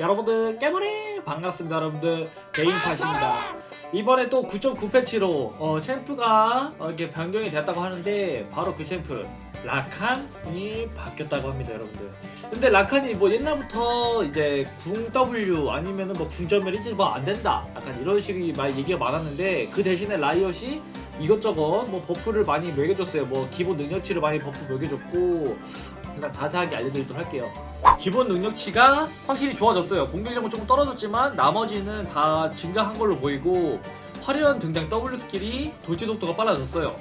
여러분들 깨머리 반갑습니다 여러분들. 개인팟입니다. 이번에 또 9.9 패치로 어, 챔프가 어, 이렇게 변경이 됐다고 하는데 바로 그 챔프 라칸이 바뀌었다고 합니다 여러분들. 근데 라칸이 뭐 옛날부터 이제 궁 W 아니면은 뭐 궁전멸 이제 뭐 안 된다. 약간 이런 식의 말 얘기가 많았는데 그 대신에 라이엇이 이것저것 뭐 버프를 많이 매겨줬어요. 뭐 기본 능력치를 많이 버프 매겨줬고 일단 자세하게 알려드리도록 할게요. 기본 능력치가 확실히 좋아졌어요. 공격력은 조금 떨어졌지만 나머지는 다 증가한 걸로 보이고 화려한 등장 W 스킬이 돌진 속도가 빨라졌어요.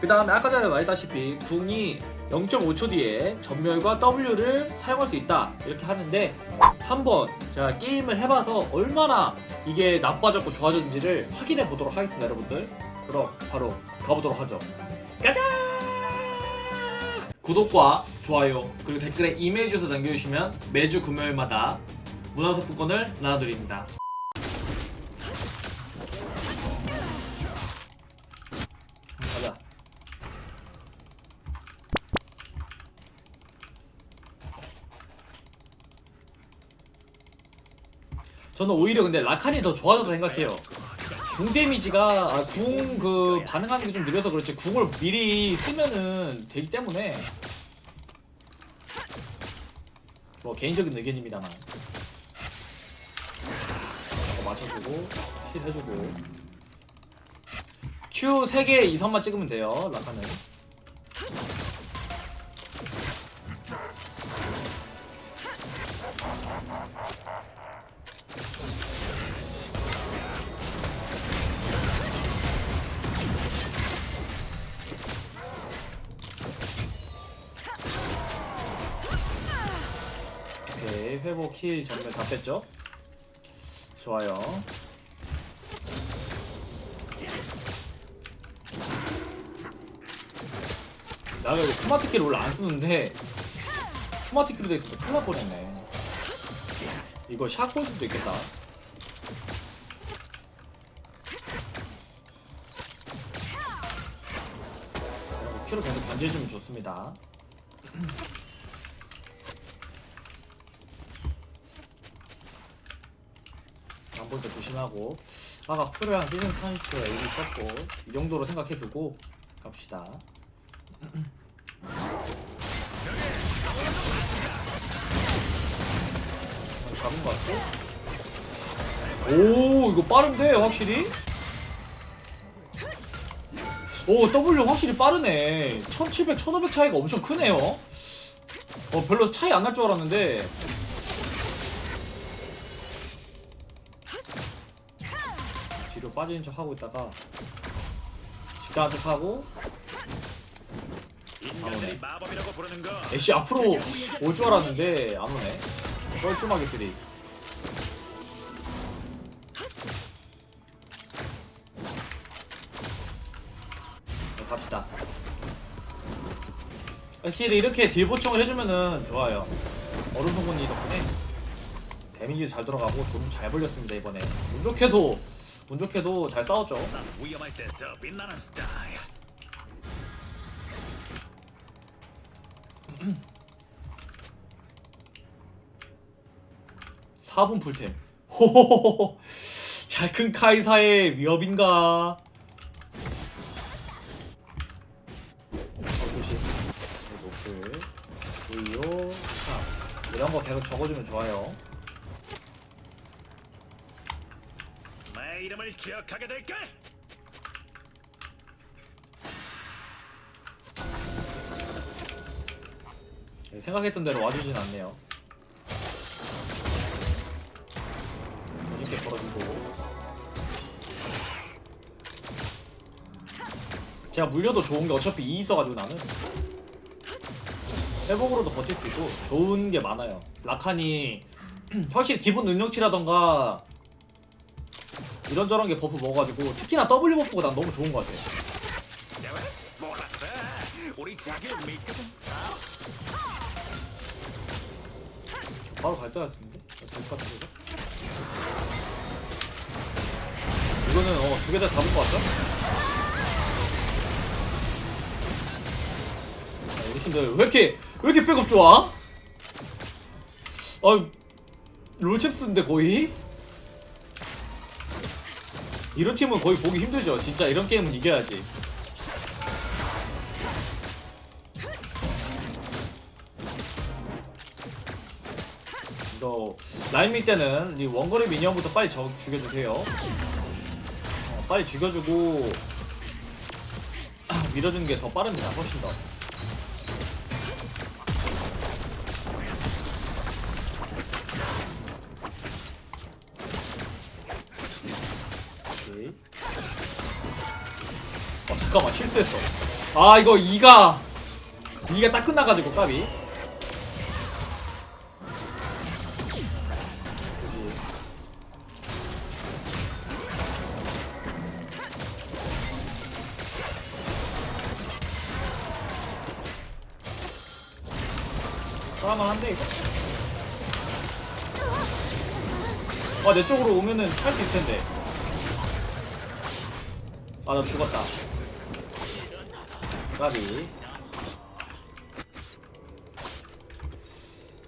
그 다음에 아까 전에 말했다시피 궁이 0.5초 뒤에 전멸과 W를 사용할 수 있다. 이렇게 하는데 한번 제가 게임을 해봐서 얼마나 이게 나빠졌고 좋아졌는지를 확인해 보도록 하겠습니다 여러분들. 그럼 바로 가보도록 하죠. 가자! 구독과 좋아요 그리고 댓글에 이메일 주소 남겨주시면 매주 금요일마다 문화상품권을 나눠드립니다. 가자. 저는 오히려 근데 라칸이 더 좋아졌다 생각해요. 궁 데미지가 아, 궁그 반응하는 게 좀 느려서 그렇지 궁을 미리 쓰면은 되기 때문에 뭐 개인적인 의견입니다만. 이거 맞춰주고 힐 해주고. Q 3개 2선만 찍으면 돼요 라카는 회복 힐 전면 다 뺐죠? 좋아요. 나 이거 스마트 키를 원래 안 쓰는데 스마트 키로 돼 있어서 큰일 날 뻔했네. 이거 샷볼 수도 있겠다. 키로 계속 견제해주면 좋습니다 때 조심하고 아까 프로랑 시즌 30초 AD 썼고 이 정도로 생각해두고 갑시다. 어, 잡은 것 같고 오 이거 빠른데 확실히? 오 W 확실히 빠르네. 1700, 1500 차이가 엄청 크네요. 어 별로 차이 안 날 줄 알았는데 빠지는 척 하고 있다가 직가한 척 하고 인간들이 마법이라고 부르는 거. 애쉬 앞으로 올 줄 알았는데 안 오네. 뻘쭘하게 쓰리. 네, 갑시다. 확실히 이렇게 딜 보충을 해주면은 좋아요. 얼음 송곳니 덕분에 데미지 잘 들어가고 돈 잘 벌렸습니다 이번에. 운 좋게도 운 좋게도 잘 싸웠죠 난 위험할 때 더 빛나는 스타일 4분 풀템. 호호호호. 카이사의 위협인가? 어, 차. 이런 거 계속 적어주면 좋아요. 내 이름을 기억하게 될까? 생각했던 대로 와주진 않네요. 이렇게 걸어주고. 제가 물려도 좋은 게 어차피 2 있어가지고 나는 회복으로도 버틸 수 있고 좋은 게 많아요. 라칸이 확실히 기본 능력치라던가 이런저런 게 버프 먹어가지고 특히나 W 버프가 난 너무 좋은 것 같아. 바로 갈것 같은데? 될것 같은데? 이거는 어, 두 개 다 잡을 것 같다? 아, 우리 팀들 왜 이렇게, 왜 이렇게 백업 좋아? 어, 롤챔스인데 거의? 이런 팀은 거의 보기 힘들죠. 진짜 이런 게임은 이겨야지. 이거 라인 밀 때는 이 원거리 미니언부터 빨리 저, 죽여주세요. 어, 빨리 죽여주고 밀어주는 게 더 빠릅니다. 훨씬 더. 어 잠깐만 실수했어. 아 이거 2가 2가 딱 끝나가지고 까비. 까만한데 이거? 아내 쪽으로 오면은 할 수 있을 텐데. 아 나 죽었다. 까비.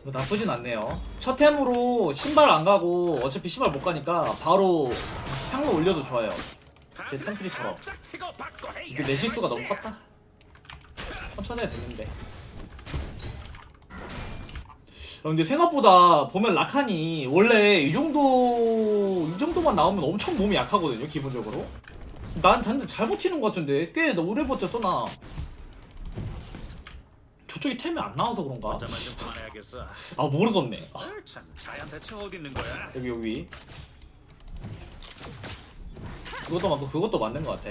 뭐 나쁘진 않네요. 첫 템으로 신발 안 가고 어차피 신발 못 가니까 바로 향로 올려도 좋아요. 제 템트리처럼. 해야 이게 내 실수가 너무 컸다. 천천히 해도 됐는데. 어, 근데 생각보다 보면 라칸이 원래 이 정도 이 정도만 나오면 엄청 몸이 약하거든요 기본적으로. 난 단지 잘 버티는 것 같은데 꽤 오래 버텼어 나. 저쪽이 템이 안 나와서 그런가? 잠만 좀 그만해야겠어 아 모르겠네. 아, 아, 참 자연 대체 어디 있는 거야 여기 여기. 그것도 맞고 그것도 맞는 것 같아.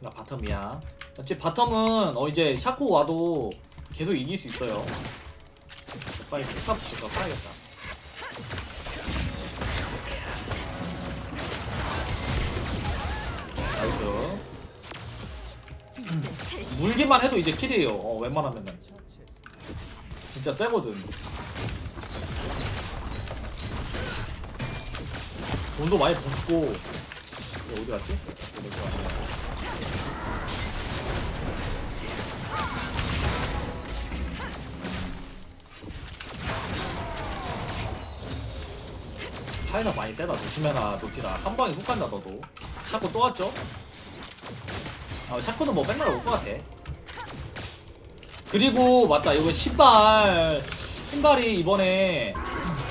나 바텀이야. 어차피 바텀은 어 이제 샤코 와도 계속 이길 수 있어요. 빨리 픽업부터 파야겠다. 나이스. 물기만 해도 이제 킬이에요. 어, 웬만하면은. 진짜 세거든. 돈도 많이. 이거 어디 갔지? 어디 갔지? 차이나 많이 세다 조심해라 노티라 한 방에 훅 간다 너도. 샤코 또 왔죠? 아 샤코는 뭐 맨날 올 것 같아. 그리고 맞다 이거 신발. 신발이 이번에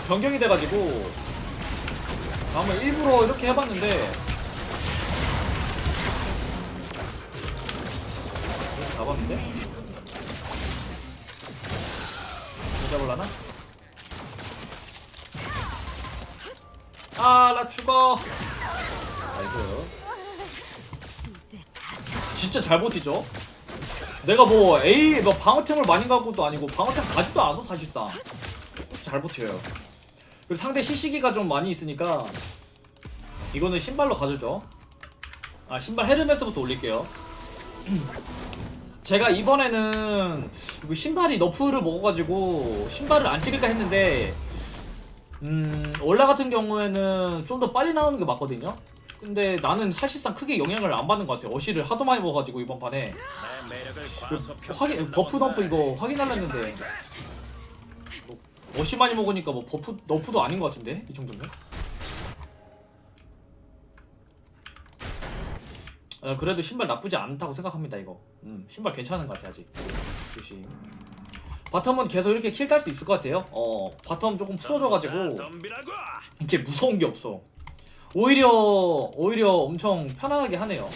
변경이 돼가지고 한번 일부러 이렇게 해봤는데 아, 나 죽어. 아이고. 진짜 잘 버티죠? 내가 뭐 A 뭐 방어템을 많이 갖고도 아니고 방어템 가지도 않아서 사실상 잘 버텨요. 그리고 상대 시시기가 좀 많이 있으니까 이거는 신발로 가주죠. 아 신발 헤르메스부터 올릴게요. 제가 이번에는 이거 신발이 너프를 먹어가지고 신발을 안 찍을까 했는데 음 올라 같은 경우에는 좀 더 빨리 나오는 게 맞거든요. 근데 나는 사실상 크게 영향을 안 받는 것 같아요. 어시를 하도 많이 먹어가지고 이번 판에 확인 버프 덤프 이거 확인하려는데 뭐 어시 많이 먹으니까 뭐 버프 너프도 아닌 것 같은데 이 정도면. 아, 그래도 신발 나쁘지 않다고 생각합니다 이거. 음 신발 괜찮은 것 같아 아직. 조심. 바텀은 계속 이렇게 킬 딸 수 있을 것 같아요. 어 바텀 조금 풀어줘가지고 이게 무서운 게 없어. 오히려 오히려 엄청 편안하게 하네요.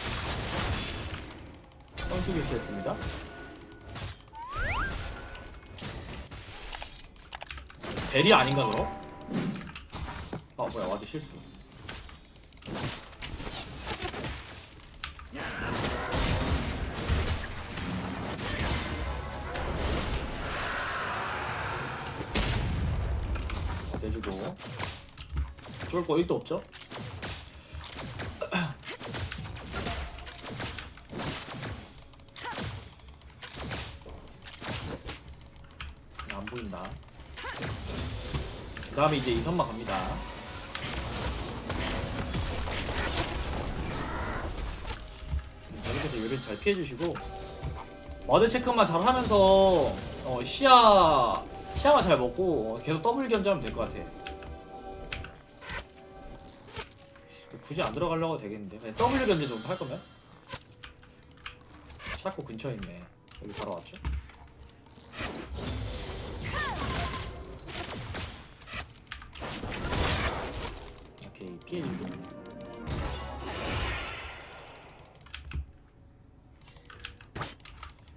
선수 교체했습니다. 벨이 아닌가 그럼? 아 뭐야 와드 실수. 주고 쫄거 1도 없죠? 안 보인다. 그 다음에 이제 이선만 갑니다. 음, 이렇게 이제 요리 잘 피해주시고 와드 체크만 잘 하면서 어, 시야 시야만 잘 먹고 어, 계속 더블 견제하면 될 것 같아. 굳이 안 들어가려고 되겠는데 더블 견제 좀할 거면 샤코 근처에 있네 여기 바로 왔죠? 오케이 피해 주고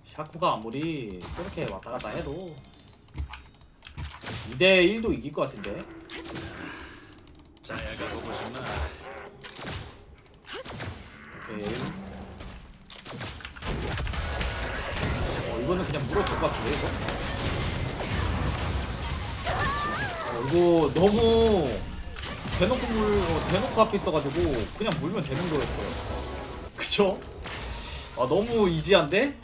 샤코가 아무리 그렇게 왔다 갔다 해도 2대 1도 이길 것 같은데 자야가 보고 싶나? 오케이 어 이거는 그냥 물어줄 것 같은데 이거 어 이거 너무 대놓고 물 어, 대놓고 앞에 있어가지고 그냥 물면 되는 거였어요 그쵸? 아 너무 이지한데?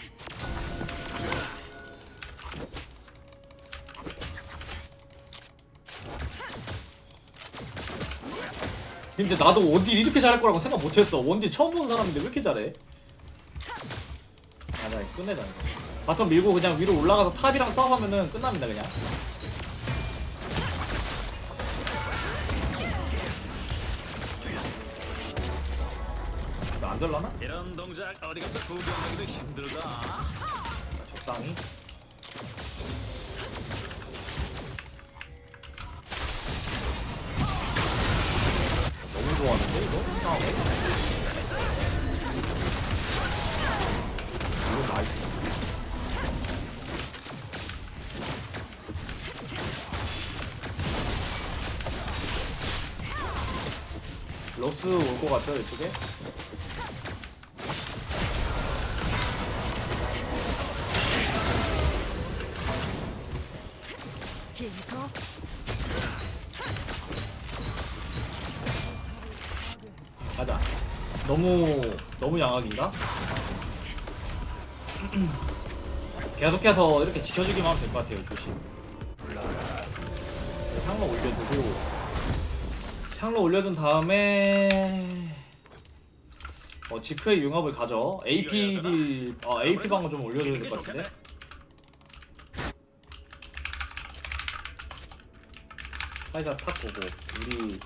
근데 나도 원딜 이렇게 잘할 거라고 생각 못했어. 원딜 처음 보는 사람인데 왜 이렇게 잘해? 아, 나 이거 끝내자 이거. 바텀 밀고 그냥 위로 올라가서 탑이랑 싸움하면은 끝납니다 그냥. 나안 될라나? 이런 동작 어디 가서 구경하기도 힘들다. 자, 적당히. 좋아하는데 이거? 이거 나이스. 로스 올 것 같죠 이쪽에? 너무 너무 양악인가? 계속해서 이렇게 지켜주기만 하면 될 것 같아요, 조심. 향로 올려주고 향로 올려준 다음에 어 지크의 융합을 가져. APD 어 AP 방어 좀 올려줘야 될 것 같은데. 사이다 탁 보고 우리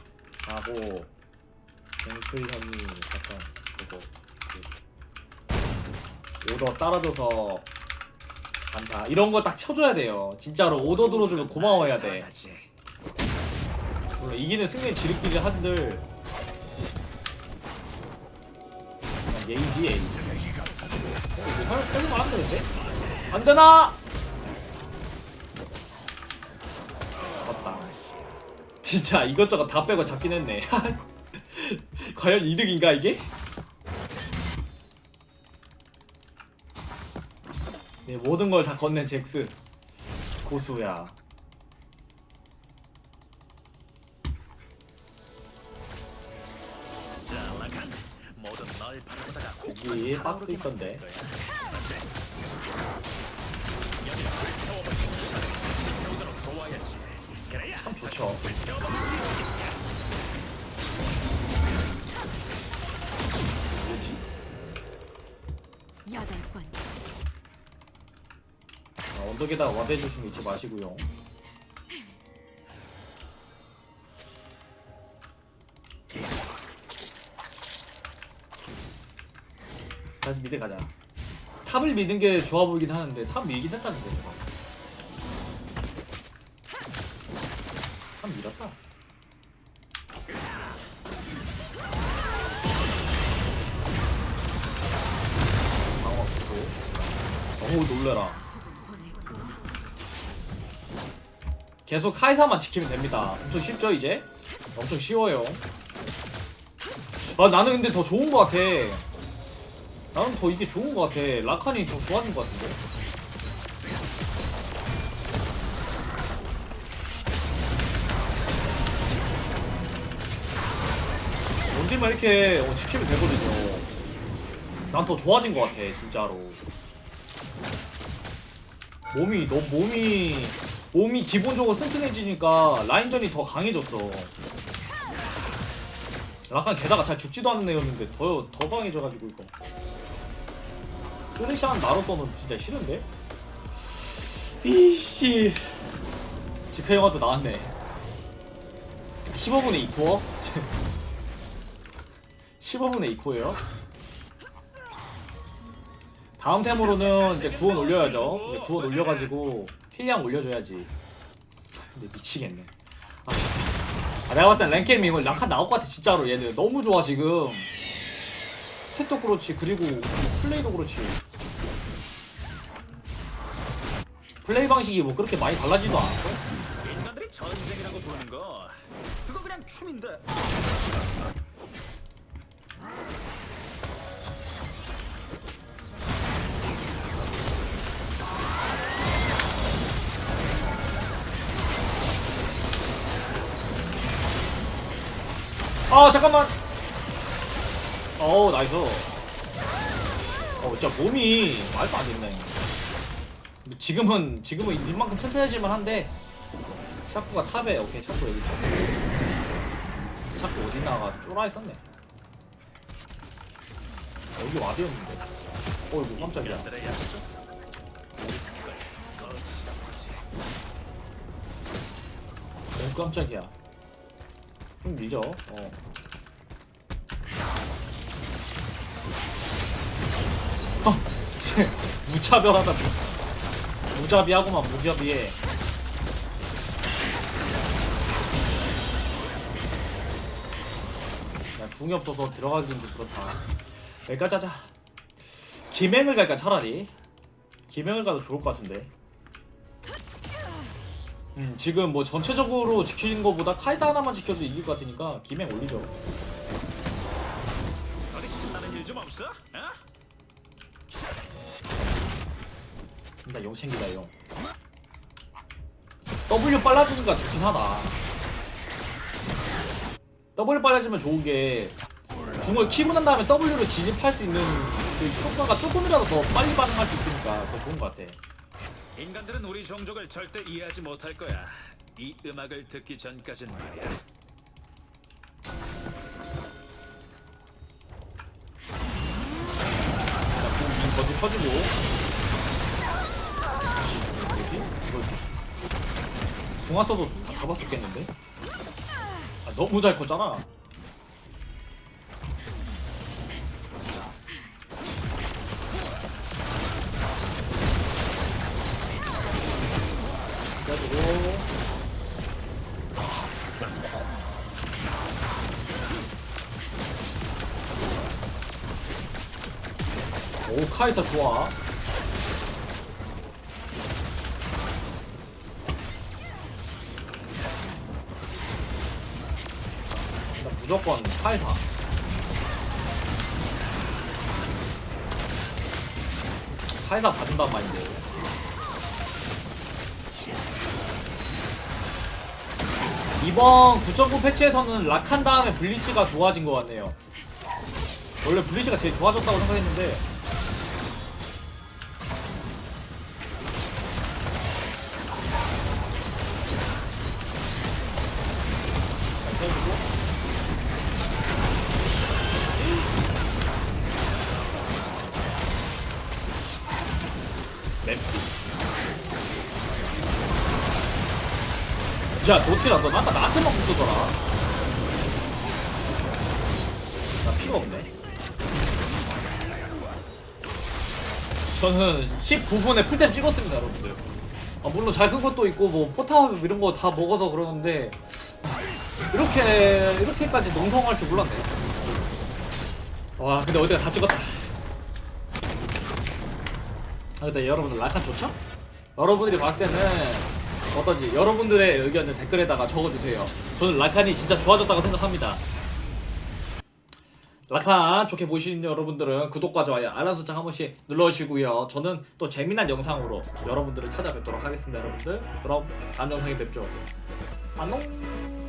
하고 형이 약간 그거 그 오더 따라줘서 간다. 이런 거 딱 쳐줘야 돼요. 진짜로 오더 들어주면 고마워해야 돼. 물론 이기는 승리의 지름길을 한들. 그냥 예의지 예의. 어, 이거 설- 설마 안 되는데? 안 되나? 맞다. 진짜 이것저것 다 빼고 잡긴 했네 과연 이득인가 이게? 네 모든 걸 다 건넨 잭스 고수야. 여기 박스 있던데. 참 좋죠 언덕에다 와대 주시면 잊지 마시고요. 다시 미드 가자. 탑을 미는 게 좋아 보이긴 하는데 탑 밀긴 했다는데. 탑 계속 카이사만 지키면 됩니다. 엄청 쉽죠 이제? 엄청 쉬워요. 아 나는 근데 더 좋은 것 같아. 나는 더 이게 좋은 것 같아. 라칸이 더 좋아진 것 같은데. 원딜만 이렇게 어, 지키면 되거든요. 난 더 좋아진 것 같아 진짜로. 몸이 너 몸이 몸이 기본적으로 튼튼해지니까 라인전이 더 강해졌어. 약간 게다가 잘 죽지도 않는 애였는데 더 더 강해져가지고 이거. 쓰레시한 나로서는 진짜 싫은데? 이씨 집회 영화도 나왔네 15분에 2코어? 15분에 2코예요 다음 템으로는 이제 구원 올려야죠 이제 구원 올려가지고 필량 올려줘야지. 근데 미치겠네. 아 진짜. 아, 내가 봤을 땐 랭게임 이거 랑칸 나올 것 같아 진짜로. 얘는 너무 좋아 지금. 스탯도 그렇지 그리고 플레이도 그렇지. 플레이 방식이 뭐 그렇게 많이 달라지도 않았어? 인간들이 전쟁이라고 부르는 거. 그거 그냥 춤인데 아 잠깐만. 어우 나이스. 어 진짜 몸이 말도 안 이거 지금은 지금은 이만큼 튼튼해질만 한데 샤프가 탑에 오케이 샤프 여기 있죠. 샤프 어디 나가 쫄아 있었네. 여기 와드였는데. 어 이거 깜짝이야. 너무 깜짝이야 좀 늦어. 어. 어, 쟤 무차별하다. 무자비하고만 무자비해. 야 궁이 없어서 들어가기도 그렇다 여기까지 하자. 김행을 갈까 차라리? 김행을 가도 좋을 것 같은데 음, 지금 뭐 전체적으로 지키는 것보다 카이사 하나만 지켜도 이길 것 같으니까 김행 올리죠. 어디 신나는 일 좀 없어? 어? 일단 용 챙기다 용. W 빨라지니까 좋긴 하다. W 빨라지면 좋은 게 궁을 난 다음에 W로 진입할 수 있는 그 효과가 조금이라도 더 빨리 반응할 수 있으니까 더 좋은 것 같아. 인간들은 우리 종족을 절대 이해하지 못할 거야. 이 음악을 듣기 전까진 말이야. 궁 거기 터지고. 뭐지? 이거 궁 왔어도 다 잡았었겠는데? 아, 너무 잘 컸잖아. 카이사 좋아. 나 무조건 카이사. 카이사 받는단 말인데. 이번 9.9 패치에서는 락한 다음에 블리치가 좋아진 것 같네요. 원래 블리치가 제일 좋아졌다고 생각했는데 야, 노티라, 너 아까 나한테만 붙더라. 나 피가 없네. 저는 19분에 풀템 찍었습니다, 여러분들. 아, 물론 잘 큰 것도 있고, 뭐, 포탑 이런 거 다 먹어서 그러는데, 이렇게, 이렇게까지 농성할 줄 몰랐네. 와, 근데 어디가 다 찍었다. 아, 근데 여러분들 라칸 좋죠? 여러분들이 봤을 때는 어떤지 여러분들의 의견을 댓글에다가 적어주세요. 저는 라칸이 진짜 좋아졌다고 생각합니다. 라칸 좋게 보시는 여러분들은 구독과 좋아요, 알람 설정 한 번씩 눌러주시고요. 저는 또 재미난 영상으로 여러분들을 찾아뵙도록 하겠습니다, 여러분들. 그럼 다음 영상에 뵙죠. 안녕.